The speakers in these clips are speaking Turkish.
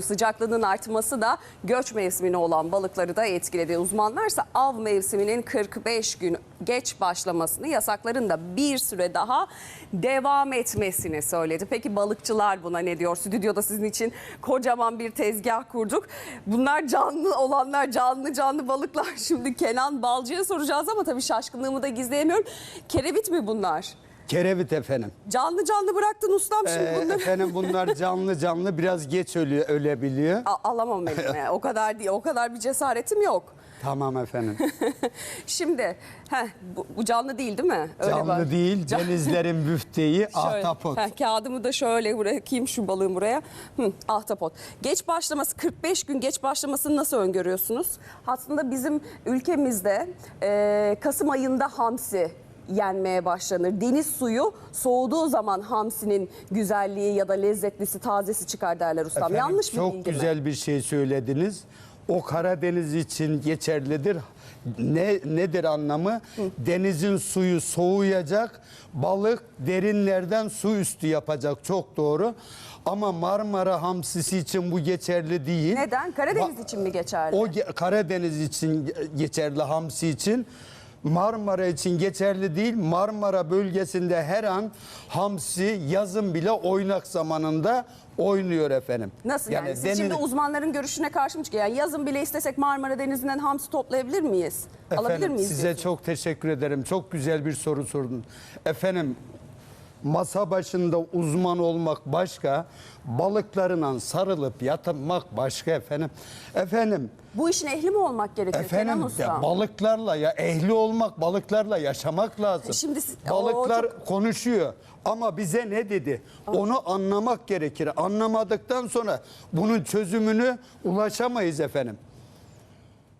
Sıcaklığının artması da göç mevsimine olan balıkları da etkiledi. Uzmanlarsa av mevsiminin 45 gün geç başlamasını, yasakların da bir süre daha devam etmesini söyledi. Peki balıkçılar buna ne diyor? Stüdyoda sizin için kocaman bir tezgah kurduk. Bunlar canlı olanlar, canlı canlı balıklar. Şimdi Kenan Balcı'ya soracağız ama tabii şaşkınlığımı da gizleyemiyorum. Kerevit mi bunlar? Kerevit efendim. Canlı canlı bıraktın ustam şimdi Ee, bunları. efendim bunlar canlı canlı biraz geç ölüyor, ölebiliyor. A- alamam elime. O kadar değil. O kadar bir cesaretim yok. Tamam efendim. Şimdi heh, bu, bu canlı değil değil mi? Öyle Canlı bak. değil, Can- denizlerin Şöyle, ahtapot. heh, kağıdımı da şöyle bırakayım şu balığın buraya. Hı, ahtapot. Geç başlaması 45 gün geç başlamasını nasıl öngörüyorsunuz? Aslında bizim ülkemizde e, Kasım ayında hamsi yenmeye başlanır. Deniz suyu soğuduğu zaman hamsinin güzelliği ya da lezzetlisi, tazesi çıkar derler ustam. Efendim, Yanlış bir Çok bilgi mi? güzel bir şey söylediniz. O Karadeniz için geçerlidir. Ne nedir anlamı? Denizin suyu soğuyacak, balık derinlerden su üstü yapacak. Çok doğru. Ama Marmara hamsisi için bu geçerli değil. Neden? Karadeniz için mi geçerli? O Karadeniz için ge- geçerli hamsi için. Marmara için geçerli değil. Marmara bölgesinde her an hamsi yazın bile oynak zamanında oynuyor efendim. Nasıl yani? Siz deniz- şimdi uzmanların görüşüne karşı mı çıkıyor? Yani yazın bile istesek Marmara Denizi'nden hamsi toplayabilir miyiz? Alabilir Efendim, miyiz? Size diyorsun? çok teşekkür ederim. Çok güzel bir soru sordun. Efendim masa başında uzman olmak başka, balıklarına sarılıp yatmak başka efendim. Efendim Bu işin ehli mi olmak gerekiyor Kenan Efendim Usta? ya balıklarla ya ehli olmak, balıklarla yaşamak lazım. Şimdi siz- balıklar o konuşuyor ama bize ne dedi? Onu anlamak gerekir. Anlamadıktan sonra bunun çözümünü ulaşamayız efendim.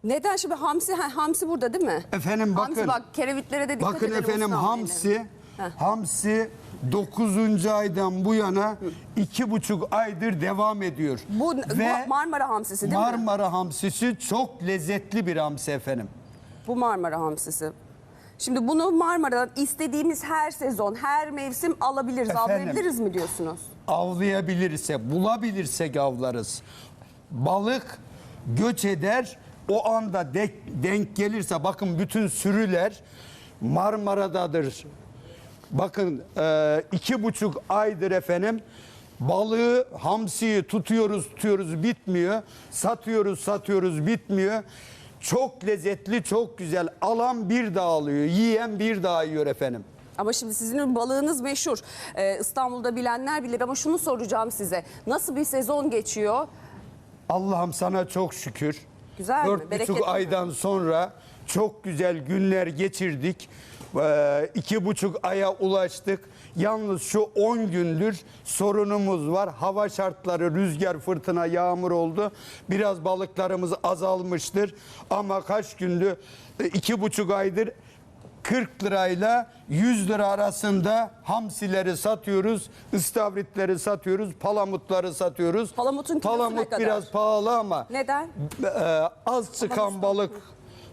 Neden şimdi hamsi ha, hamsi burada değil mi? Efendim Hamsi bakın. bak kerevitlere de dikkat Bakın edelim efendim ustam hamsi benim. Hamsi 9. aydan bu yana iki buçuk aydır devam ediyor. Bu bu Marmara hamsisi değil mi? Marmara hamsisi çok lezzetli bir hamsi efendim. Bu Marmara hamsisi. Şimdi bunu Marmara'dan istediğimiz her sezon, her mevsim alabiliriz, Efendim? avlayabiliriz mi diyorsunuz? avlayabilirse, bulabilirsek avlarız. Balık göç eder, o anda denk, denk gelirse bakın bütün sürüler Marmara'dadır. Bakın e, iki buçuk aydır efendim balığı, hamsiyi tutuyoruz tutuyoruz bitmiyor. Satıyoruz satıyoruz bitmiyor. Çok lezzetli, çok güzel. Alan bir daha alıyor, yiyen bir daha yiyor efendim. Ama şimdi sizin balığınız meşhur. Ee, İstanbul'da bilenler bilir ama şunu soracağım size. Nasıl bir sezon geçiyor? Allah'ım sana çok şükür. Güzel mi? Dört Bereketli buçuk mi? aydan sonra çok güzel günler geçirdik. Ee, iki buçuk aya ulaştık. Yalnız şu 10 gündür sorunumuz var. Hava şartları, rüzgar, fırtına, yağmur oldu. Biraz balıklarımız azalmıştır. Ama kaç gündür, e, iki buçuk aydır 40 lirayla 100 lira arasında hamsileri satıyoruz, istavritleri satıyoruz, palamutları satıyoruz. Palamutun kilosu ne Palamut kadar? biraz pahalı ama Neden? e, az çıkan balık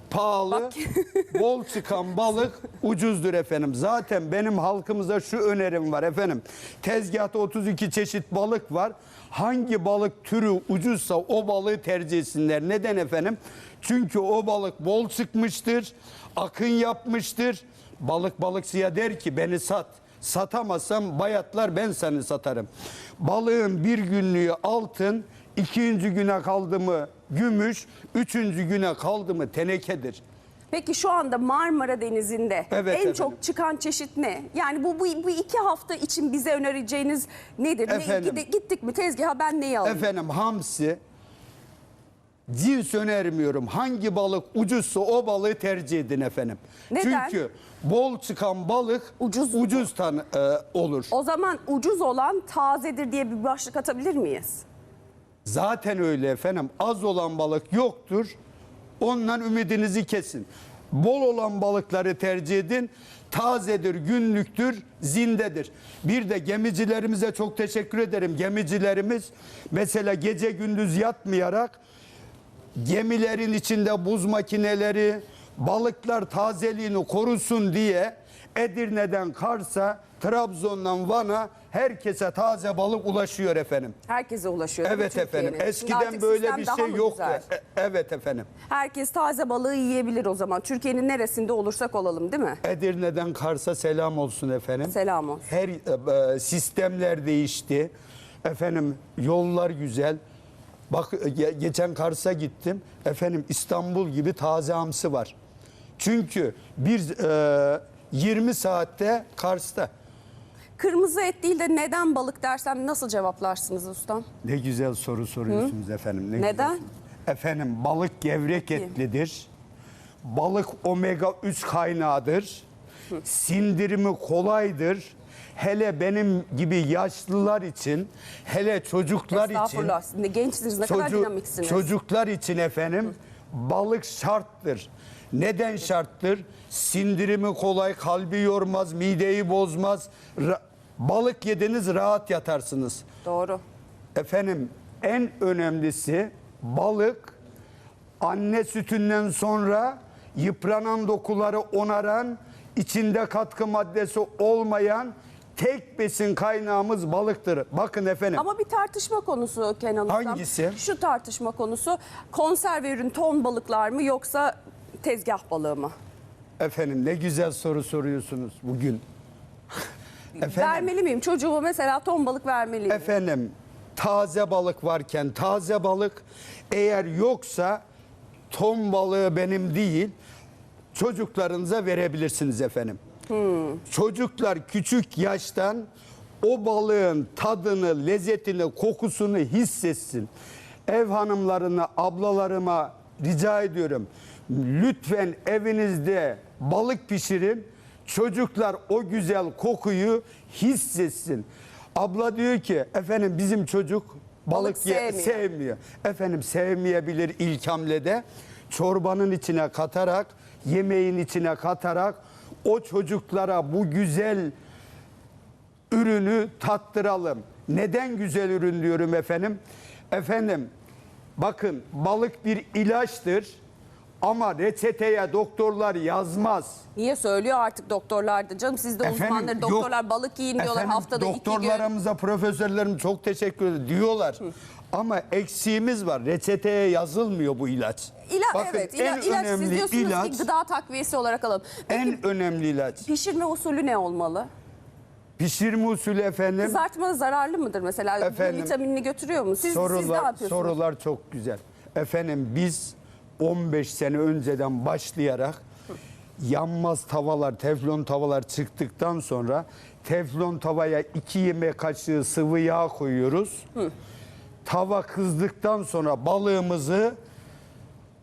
pahalı, bol çıkan balık ucuzdur efendim. Zaten benim halkımıza şu önerim var efendim. Tezgahta 32 çeşit balık var. Hangi balık türü ucuzsa o balığı tercih etsinler. Neden efendim? Çünkü o balık bol çıkmıştır, akın yapmıştır. Balık balıkçıya der ki beni sat. Satamazsam bayatlar ben seni satarım. Balığın bir günlüğü altın, ikinci güne kaldı mı gümüş, üçüncü güne kaldı mı tenekedir. Peki şu anda Marmara Denizi'nde Evet en efendim. çok çıkan çeşit ne? Yani bu, bu, bu iki hafta için bize önereceğiniz nedir? Ne, Efendim. gide- gittik mi tezgaha ben neyi alayım? Efendim hamsi cins önermiyorum. Hangi balık ucuzsa o balığı tercih edin efendim. Neden? Çünkü bol çıkan balık Ucuz. ucuz tan e, olur. O zaman ucuz olan tazedir diye bir başlık atabilir miyiz? Zaten öyle efendim. Az olan balık yoktur. Ondan ümidinizi kesin. Bol olan balıkları tercih edin. Tazedir, günlüktür, zindedir. Bir de gemicilerimize çok teşekkür ederim. Gemicilerimiz mesela gece gündüz yatmayarak gemilerin içinde buz makineleri, balıklar tazeliğini korusun diye Edirne'den Kars'a Trabzon'dan Van'a herkese taze balık ulaşıyor efendim. Herkese ulaşıyor. Evet efendim. Eskiden böyle bir şey yoktu. güzel? E- evet efendim. Herkes taze balığı yiyebilir o zaman. Türkiye'nin neresinde olursak olalım değil mi? Edirne'den Kars'a selam olsun efendim. Selam olsun. Her e, sistemler değişti. Efendim yollar güzel. Bak e, ge- geçen Kars'a gittim. Efendim İstanbul gibi taze hamsi var. Çünkü bir e, 20 saatte Kars'ta. Kırmızı et değil de neden balık dersem nasıl cevaplarsınız ustam? Ne güzel soru soruyorsunuz efendim. Ne Neden? güzel. Efendim balık gevrek etlidir. Balık omega 3 kaynağıdır. Sindirimi kolaydır. Hele benim gibi yaşlılar için, hele çocuklar için, Estağfurullah. Gençsiniz ne kadar çocuğu- dinamiksiniz. çocuklar için efendim balık şarttır. Neden şarttır? Sindirimi kolay, kalbi yormaz, mideyi bozmaz. Ra- balık yediniz rahat yatarsınız. Doğru. Efendim en önemlisi balık anne sütünden sonra yıpranan dokuları onaran, içinde katkı maddesi olmayan tek besin kaynağımız balıktır. Bakın efendim. Ama bir tartışma konusu Kenan Ustam. Hangisi? Şu tartışma konusu konserve ürün ton balıklar mı yoksa tezgah balığı mı? Efendim ne güzel soru soruyorsunuz bugün. efendim, Vermeli miyim? Çocuğuma mesela ton balık vermeli miyim? efendim taze balık varken taze balık eğer yoksa ton balığı benim değil çocuklarınıza verebilirsiniz efendim. Çocuklar küçük yaştan o balığın tadını, lezzetini, kokusunu hissetsin. Ev hanımlarına, ablalarıma rica ediyorum. Lütfen evinizde balık pişirin. Çocuklar o güzel kokuyu hissetsin. Abla diyor ki efendim bizim çocuk balık, Balık sevmiyor. sevmiyor. Efendim sevmeyebilir ilk hamlede. Çorbanın içine katarak, yemeğin içine katarak o çocuklara bu güzel ürünü tattıralım. Neden güzel ürün diyorum efendim? Efendim bakın balık bir ilaçtır ama reçeteye doktorlar yazmaz. Niye söylüyor artık doktorlar da? Canım siz de Efendim, uzmanları yok. doktorlar balık yiyin diyorlar Efendim, haftada iki gün. Doktorlarımıza, profesörlerim çok teşekkür ederim diyorlar. Ama eksiğimiz var. Reçeteye yazılmıyor bu ilaç. İla, Bakın evet, ila, en ilaç siz önemli diyorsunuz ilaç, ki gıda takviyesi olarak alalım. Peki en önemli ilaç. pişirme usulü ne olmalı? Pişirme usulü efendim. Kızartma zararlı mıdır mesela? Efendim, Bu vitaminini götürüyor mu? Siz, siz ne sorular, yapıyorsunuz? sorular çok güzel. Efendim biz 15 sene önceden başlayarak yanmaz tavalar, teflon tavalar çıktıktan sonra teflon tavaya 2 yemek kaşığı sıvı yağ koyuyoruz. Tava kızdıktan sonra balığımızı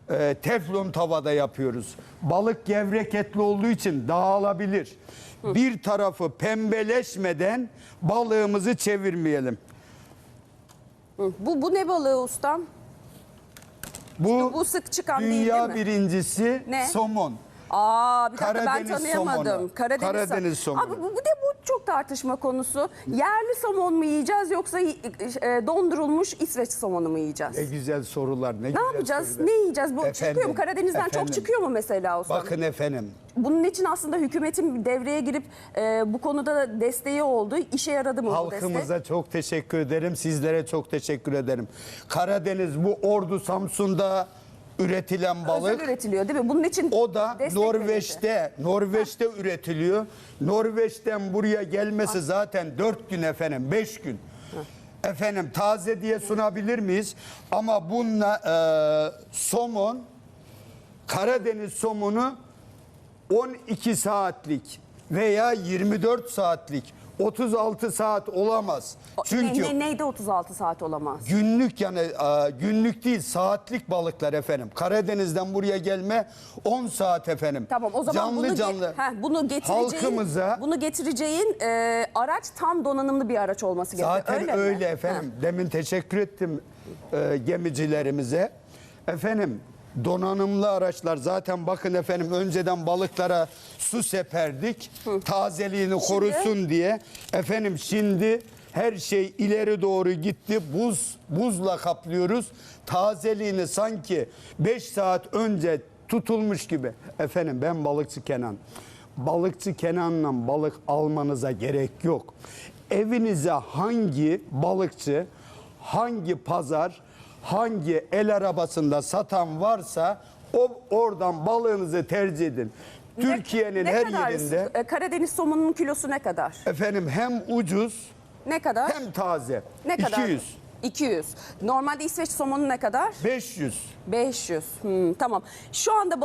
e, teflon tavada yapıyoruz. Balık gevrek etli olduğu için dağılabilir. Bir tarafı pembeleşmeden balığımızı çevirmeyelim. Hı, Bu, bu ne balığı ustam? Bu, bu sık çıkan değil, dünya değil mi? birincisi Ne? somon. Aa bir dakika ben Karadeniz tanıyamadım. somonu. Karadeniz, Karadeniz somonu. Abi bu, bu de bu çok tartışma konusu. Yerli somon mu yiyeceğiz yoksa e, dondurulmuş İsveç somonu mu yiyeceğiz? Ne güzel sorular. Ne, ne güzel yapacağız? sorular. Ne yiyeceğiz? Bu Efendim, çıkıyor mu? Karadeniz'den efendim. çok çıkıyor mu mesela ustam? Bakın efendim. Bunun için aslında hükümetin devreye girip e, bu konuda da desteği oldu. İşe yaradı mı bu destek? Halkımıza çok teşekkür ederim. Sizlere çok teşekkür ederim. Karadeniz bu Ordu Samsun'da üretilen balık. Özel üretiliyor değil mi? Bunun için O da destek. Norveç'te, Norveç'te üretiliyor. Norveç'ten buraya gelmesi zaten 4 gün efendim, 5 gün. Efendim taze diye sunabilir miyiz? Ama bununla e, somon, Karadeniz somonu 12 saatlik veya 24 saatlik, 36 saat olamaz. Çünkü ne, ne, neydi 36 saat olamaz? Günlük yani e, günlük değil saatlik balıklar efendim. Karadeniz'den buraya gelme 10 saat efendim. Tamam o zaman canlı bunu, ge- canlı. Heh, bunu getireceğin, halkımıza bunu getireceğin e, araç tam donanımlı bir araç olması gerekiyor. zaten öyle, öyle, mi? efendim. Demin teşekkür ettim e, gemicilerimize. Efendim donanımlı araçlar zaten bakın efendim önceden balıklara su seperdik. Tazeliğini korusun diye. Efendim şimdi her şey ileri doğru gitti. Buz buzla kaplıyoruz. Tazeliğini sanki 5 saat önce tutulmuş gibi. Efendim ben balıkçı Kenan. balıkçı Kenan'la balık almanıza gerek yok. Evinize hangi balıkçı, hangi pazar, hangi el arabasında satan varsa o oradan balığınızı tercih edin. Türkiye'nin ne her kadar, yerinde e, Karadeniz somonunun kilosu ne kadar? efendim hem ucuz Ne kadar? hem taze. ne kadar? 200, 200. Normalde İsveç somonu ne kadar? 500. 500. Hmm, tamam. Şu anda